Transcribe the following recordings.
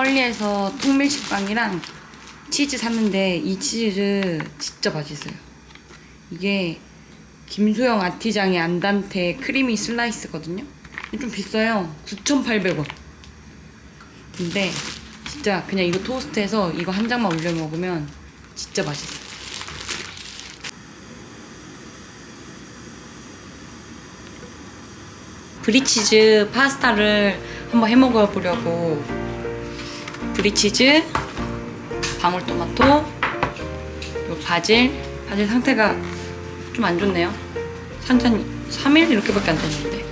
컬리에서 통밀식빵이랑 치즈 샀는데 이 치즈 진짜 맛있어요. 이게 김소영 아티장의 안단테 크리미 슬라이스거든요. 좀 비싸요. 9,800원. 근데 진짜 그냥 이거 토스트해서 이거 한 장만 올려 먹으면 진짜 맛있어요. 브리치즈 파스타를 한번 해 먹어 보려고 브리치즈, 방울토마토, 요 바질, 바질 상태가 좀 안 좋네요. 산전 3일 이렇게밖에 안 됐는데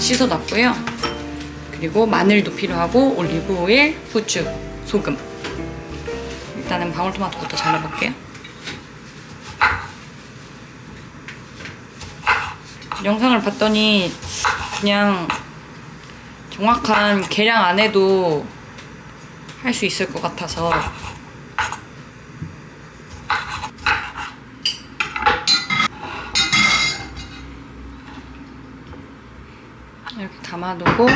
씻어놨고요. 그리고 마늘도 필요하고 올리브 오일, 후추, 소금. 일단은 방울토마토부터 잘라볼게요. 영상을 봤더니 그냥 정확한 계량 안 해도 할 수 있을 것 같아서 이렇게 담아두고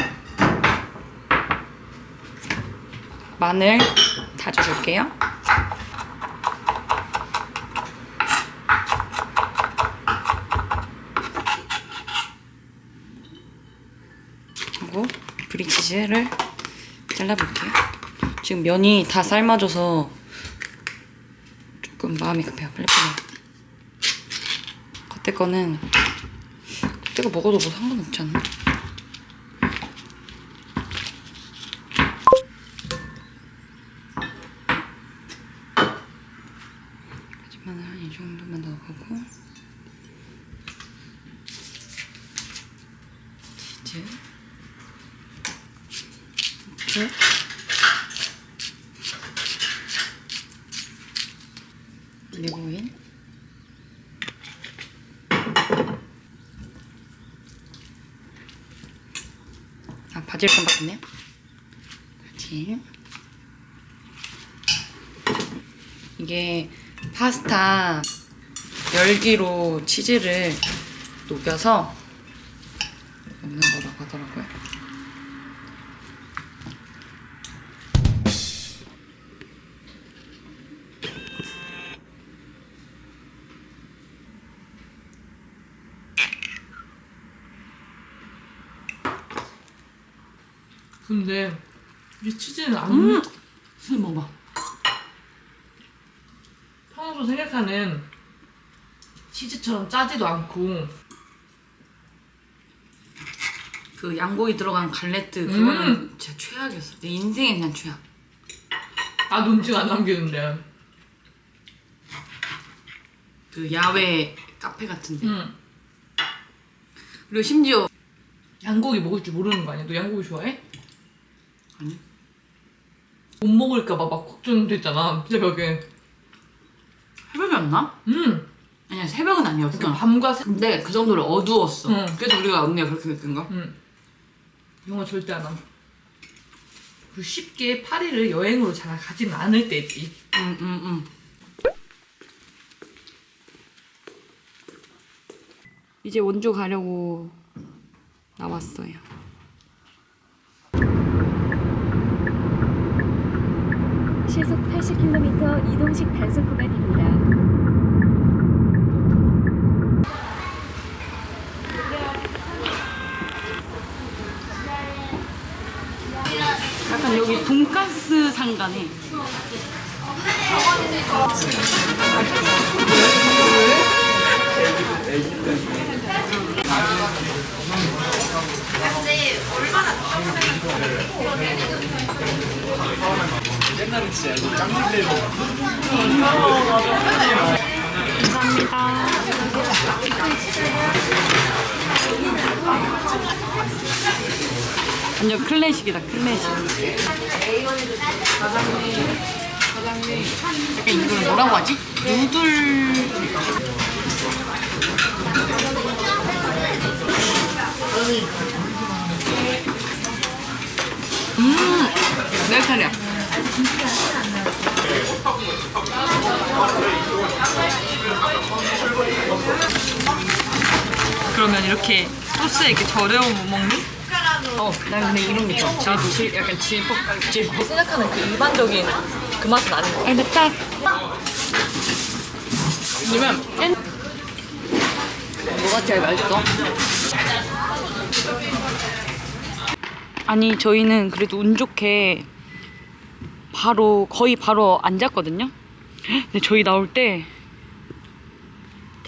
마늘 다져줄게요. 그리고 브리치즈를 잘라볼게요. 지금 면이 다 삶아져서 조금 마음이 급해요. 빨리 빨리. 겉에 거는 겉에 거 먹어도 뭐 상관없지 않나? 하지만 한 이 정도만 넣어보고 치즈 이렇게 올리브오일 아 바질 좀 바꿨네요? 바질 이게 파스타 열기로 치즈를 녹여서 먹는 거라고 하더라고요 근데 이 치즈는 안 음! 술 먹어봐. 평소 생각하는 치즈처럼 짜지도 않고 그 양고기 들어간 갈레트 그거는 음. 진짜 최악이었어 내 인생의 그냥 최악 아 눈치 안 남기는데. 그 야외 카페 같은데 응. 그리고 심지어 양고기 먹을 줄 모르는 거 아니야? 너 양고기 좋아해? 아니 못 먹을까봐 막 걱정됐잖아. 새벽에. 새벽이었나? 응. 아니야 새벽은 아니었어 그러니까 밤과 새... 근데 그 정도로 어두웠어 응. 그래서 우리가 언니가 그렇게 느낀가? 응. 영화 절대 안 함. 그리고 쉽게 파리를 여행으로 잘 가지는 않을 때지. 응응응 이제 원주 가려고 나왔어요 시속 80km 이동식 단속 구간입니다. 약간 여기 돈가스 상가네 완전 클래식이다 클래식. 약간 이걸 뭐라고 하지? 누들. 음 내 차례야 그러면 이렇게 소스에 이렇게 절여 못 먹니? 어, 난 근데 이런 게 좋아. 질, 질, 약간 질퍽, 질퍽. 생각하는 그 일반적인 그 맛은 아닌 거. 근데 딱. 왜냐면, 엔... 뭐가 제일 맛있어? 아니, 저희는 그래도 운 좋게 바로, 거의 바로 앉았거든요? 근데 저희 나올 때,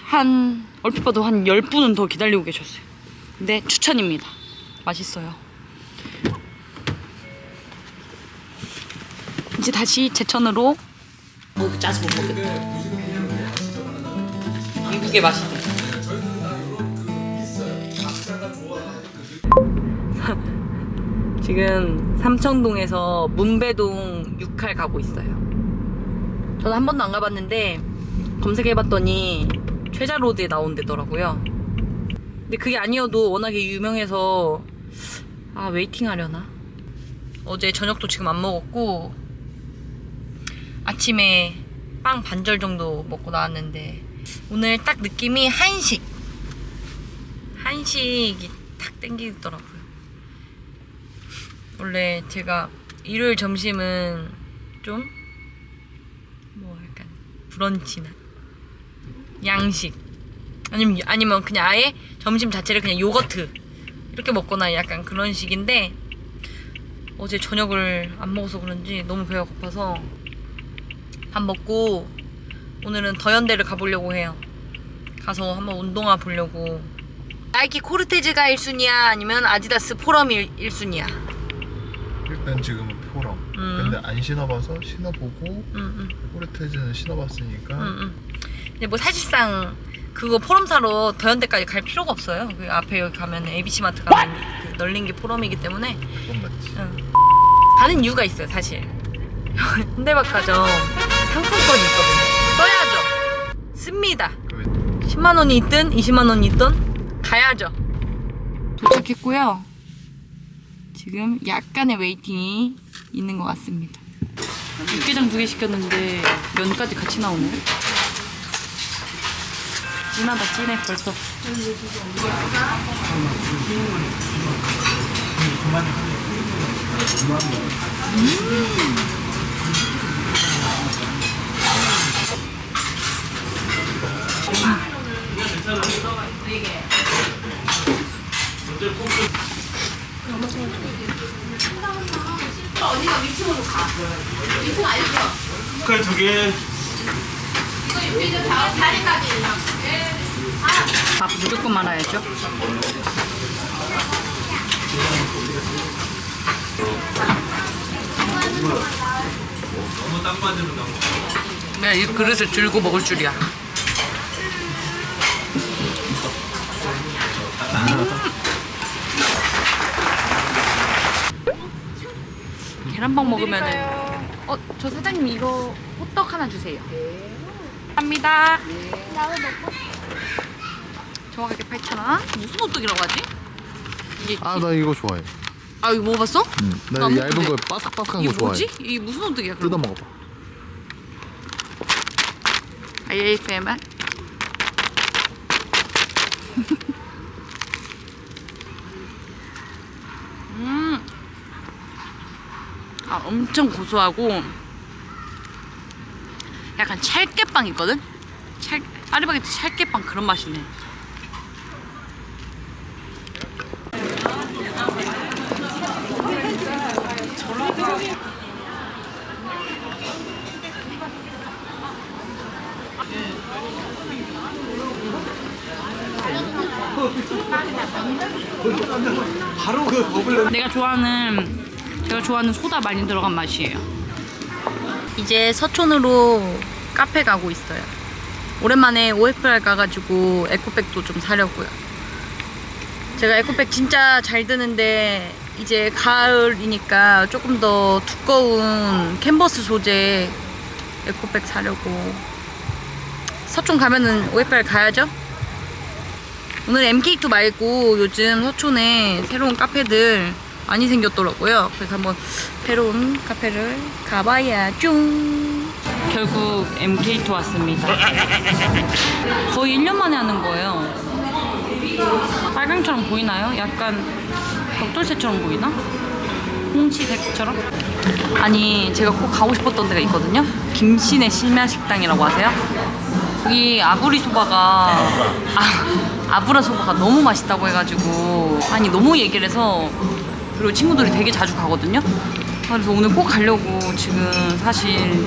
한, 얼핏 봐도 한 10분은 더 기다리고 계셨어요. 근데 추천입니다. 맛있어요. 이제 다시 제천으로 어, 짜서 못 먹겠다. 미국의 맛이네. 지금 삼청동에서 문배동 6할 가고 있어요. 저는 한 번도 안 가봤는데 검색해봤더니 최자로드에 나온대더라고요. 근데 그게 아니어도 워낙에 유명해서 아 웨이팅 하려나? 어제 저녁도 지금 안 먹었고 아침에 빵 반절 정도 먹고 나왔는데 오늘 딱 느낌이 한식 한식이 딱 땡기더라고요 원래 제가 일요일 점심은 좀 뭐 약간 브런치나 양식 아니면 아니면 그냥 아예 점심 자체를 그냥 요거트 이렇게 먹거나 약간 그런 식인데 어제 저녁을 안 먹어서 그런지 너무 배가 고파서 밥 먹고 오늘은 더현대를 가보려고 해요. 가서 한번 운동화 보려고. 나이키 코르테즈가 1순위야 아니면 아디다스 포럼이 1순위야? 일단 지금 은 포럼. 음. 근데 안 신어봐서 신어보고 응, 응, 포르테즈는 신어봤으니까 응, 응. 근데 뭐 사실상 그거 포럼 사러 더현대까지 갈 필요가 없어요. 그 앞에 여기 가면 ABC 마트 가면 그 널린 게 포럼이기 때문에 그건 맞지. 응. 가는 이유가 있어요, 사실. 현대백화점 상품권이 있거든요. 써야죠. 씁니다. 그 10만 원이 있든 20만 원이 있든 가야죠. 도착했고요. 지금 약간의 웨이팅이 있는 것 같습니다. 육개장 두 개 시켰는데 면까지 같이 나오네요. 진하다 진해 벌써. 그 저게 밥 무조건 말아야죠. 너무 딱 맞으면 너무 내가 이 그릇을 들고 먹을 줄이야. 계란빵 먹으면은 어, 저 사장님 이거 호떡 하나 주세요. 감사합니다. 정확하게 8,000원. 무슨 호떡이라고 하지? 이게 아 나 이거 좋아해. 아 이거 먹어봤어? 응. 나 나안 얇은 먹는데. 거 바삭바삭한 거 좋아해. 뭐지? 이게 무슨 호떡이야? 뜯어 그럼? 먹어봐. ASMR? 아, 엄청 고소하고 약간 찰깨빵 있거든? 찰, 파리바게트 찰깨빵 그런 맛이네. 바로 그 버블 내가 좋아하는 제가 좋아하는 소다 많이 들어간 맛이에요. 이제 서촌으로 카페 가고 있어요. 오랜만에 OFR 가가지고 에코백도 좀 사려고요. 제가 에코백 진짜 잘 드는데 이제 가을이니까 조금 더 두꺼운 캔버스 소재 에코백 사려고 서촌 가면은 OFR 가야죠. 오늘 MK2 말고 요즘 서촌에 새로운 카페들 많이 생겼더라고요. 그래서 한번 새로운 카페를 가봐야죠. 결국 MK2 왔습니다. 거의 1년 만에 하는 거예요. 빨강처럼 보이나요? 약간 벽돌새처럼 보이나? 홍치색처럼? 아니 제가 꼭 가고 싶었던 데가 있거든요. 김신의 심야식당이라고 아세요? 여기 아부리 소바가 아, 아브라 소바가 너무 맛있다고 해가지고 아니 너무 얘기를 해서 그리고 친구들이 되게 자주 가거든요. 그래서 오늘 꼭 가려고 지금 사실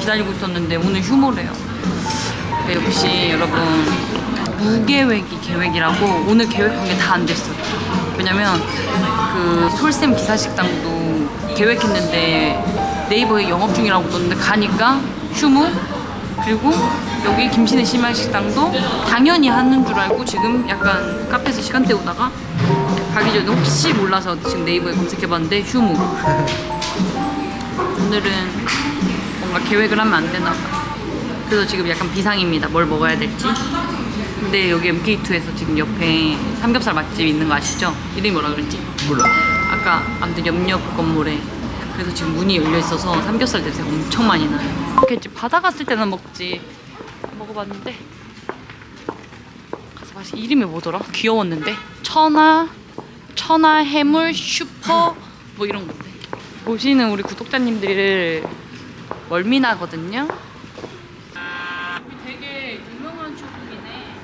기다리고 있었는데 오늘 휴무래요. 네, 역시 여러분 무계획이 계획이라고 오늘 계획한 게 다 안 됐어요. 왜냐면 그 솔샘 기사식당도 계획했는데 네이버에 영업 중이라고 떴는데 가니까 휴무 그리고 여기 김신의 심야식당도 당연히 하는 줄 알고 지금 약간 카페에서 시간 때우다가 가기 전에 혹시 몰라서 지금 네이버에 검색해봤는데 휴무 오늘은 뭔가 계획을 하면 안 되나 봐. 그래서 지금 약간 비상입니다. 뭘 먹어야 될지. 근데 여기 MK2에서 지금 옆에 삼겹살 맛집 있는 거 아시죠? 이름이 뭐라 그랬지? 몰라. 아까 아무튼 옆옆 건물에 그래서 지금 문이 열려 있어서 삼겹살 냄새가 엄청 많이 나요. 이렇게 바다 갔을 때는 먹지. 먹어봤는데 가서 맛이 이름이 뭐더라? 귀여웠는데 천하 천하 해물 슈퍼 뭐 이런 건데 보시는 우리 구독자님들을 멀미나거든요. 되게 유명한 쇼핑이네.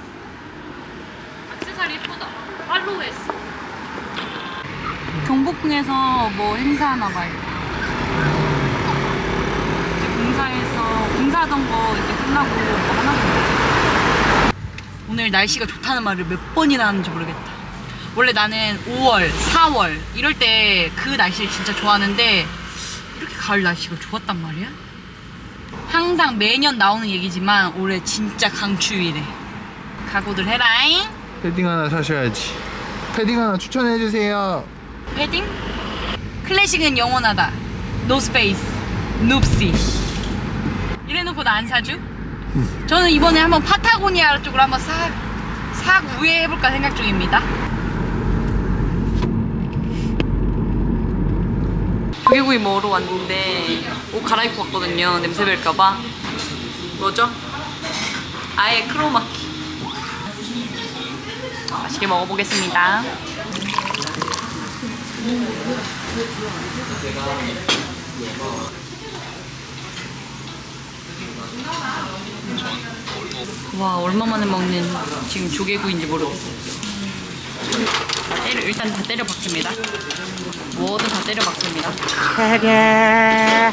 액세서리 예쁘다. 팔로우했어. 경복궁에서 뭐 행사하나 봐요. 이제 공사해서 공사하던 거 이제 끝나고 뭐 하나 보네. 오늘 날씨가 좋다는 말을 몇 번이나 하는지 모르겠다. 원래 나는 5월, 4월 이럴 때 그 날씨를 진짜 좋아하는데 이렇게 가을 날씨가 좋았단 말이야? 항상 매년 나오는 얘기지만 올해 진짜 강추위래. 각오들 해라잉. 패딩 하나 사셔야지. 패딩 하나 추천해 주세요. 패딩? 클래식은 영원하다. 노스페이스, 눕시. 이래놓고 나 안 사주? 저는 이번에 한번 파타고니아 쪽으로 한번 싹, 싹 우회해볼까 생각 중입니다. 조개구이 먹으러 왔는데 옷 갈아입고 왔거든요. 냄새 뵐까봐. 뭐죠? 아예 크로마키. 맛있게 먹어보겠습니다. 와 얼마 만에 먹는 지금 조개구이인지 모르겠어. 때려, 일단 다 때려 박습니다. 뭐든 다 때려 박습니다.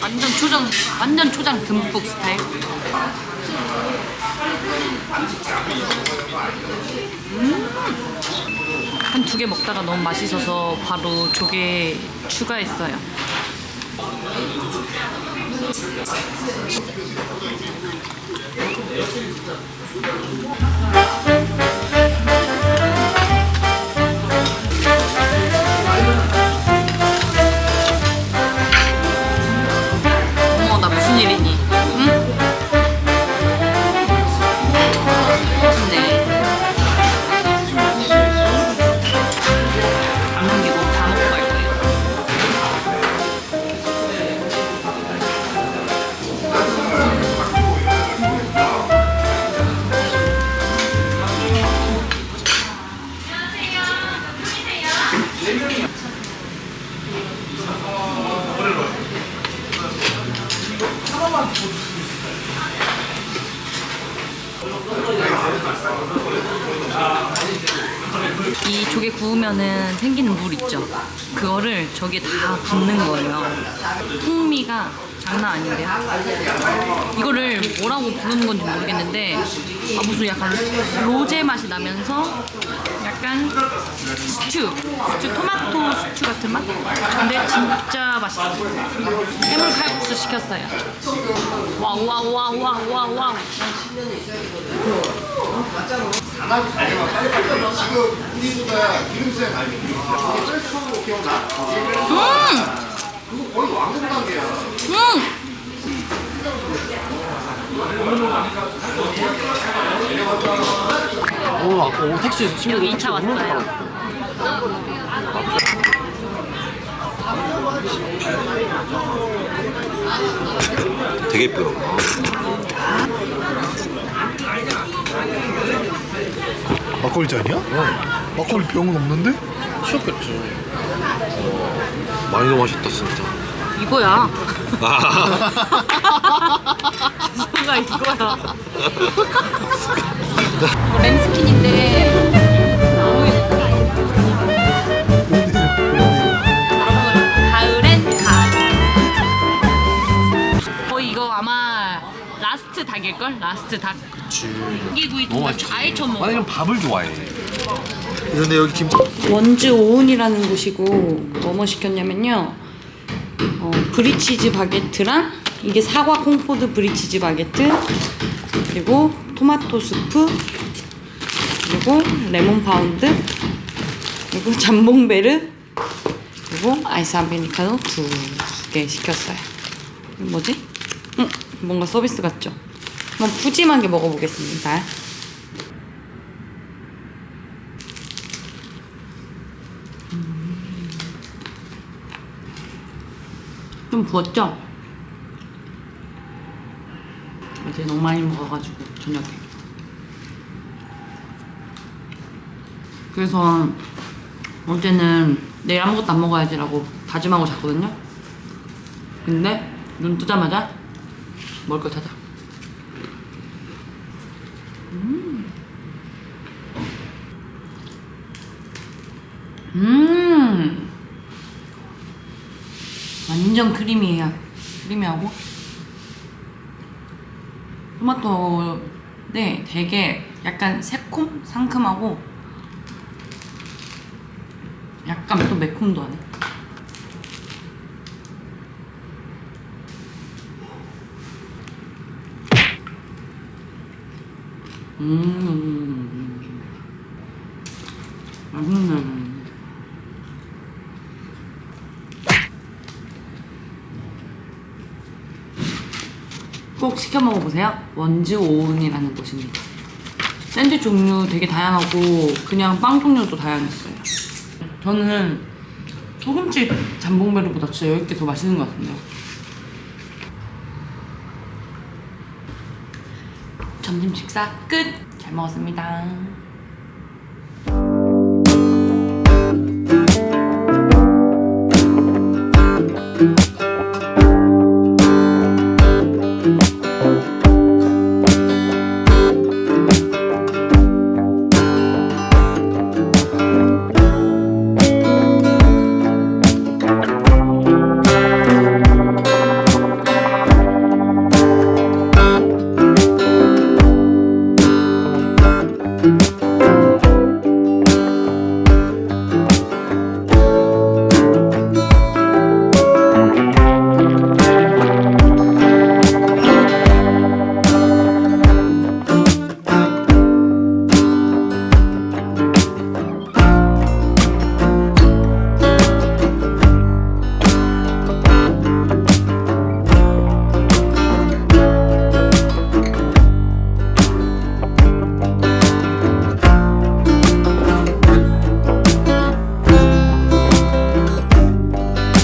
완전 초장, 완전 초장 듬뿍 스타일. 한 두 개 먹다가 너무 맛있어서 바로 조개 추가했어요. 이 조개 구우면은 생기는 물 있죠. 그거를 저기에 다 붓는 거예요. 풍미가 장난 아닌데요. 이거를 뭐라고 부르는 건지 모르겠는데 아, 무슨 약간 로제 맛이 나면서 약간 스튜, 스튜 토마토 스튜 같은 맛? 근데 진짜 맛있어요. 해물 칼국수 시켰어요. 와우 와우 와우 와우 와우 와우. 음! 오 아까 오 택시 여기 2차 왔어요. 되게 예쁘다. 막걸리 잔이야? 어. 막걸리 병은 없는데? 맛있었겠지. 많이 너무 맛있다 진짜. 이거야. 아, 뭔가 이거야. 이거 아마 라스트 닭일걸? 라스트 닭. 고기구이 통과 잘 쳐먹어. 나는 밥을 좋아해. 근데 여기 김 원주 오운이라는 곳이고 뭐뭐 시켰냐면요 어, 브리치즈 바게트랑 이게 사과 콩포드 브리치즈 바게트 그리고 토마토 수프 그리고 레몬 파운드 그리고 잠봉베르 그리고 아이스 아메리카노 두 개 시켰어요 뭐지? 응, 뭔가 서비스 같죠? 한번 푸짐하게 먹어보겠습니다 좀 부었죠? 어제 너무 많이 먹어가지고 저녁에 그래서 어제는 내일 아무것도 안 먹어야지라고 다짐하고 잤거든요 근데 눈 뜨자마자 먹을 거 찾아 음. 완전 크리미해요. 크리미하고 토마토인데 되게 약간 새콤 상큼하고 약간 또 매콤도 하네. 음, 맛있네. 꼭 시켜 먹어보세요. 원주 오운이라는 곳입니다. 샌드위치 종류 되게 다양하고 그냥 빵 종류도 다양했어요. 저는 소금집 잠봉베르보다 진짜 여기 게 더 맛있는 것 같은데요. 점심 식사 끝! 잘 먹었습니다.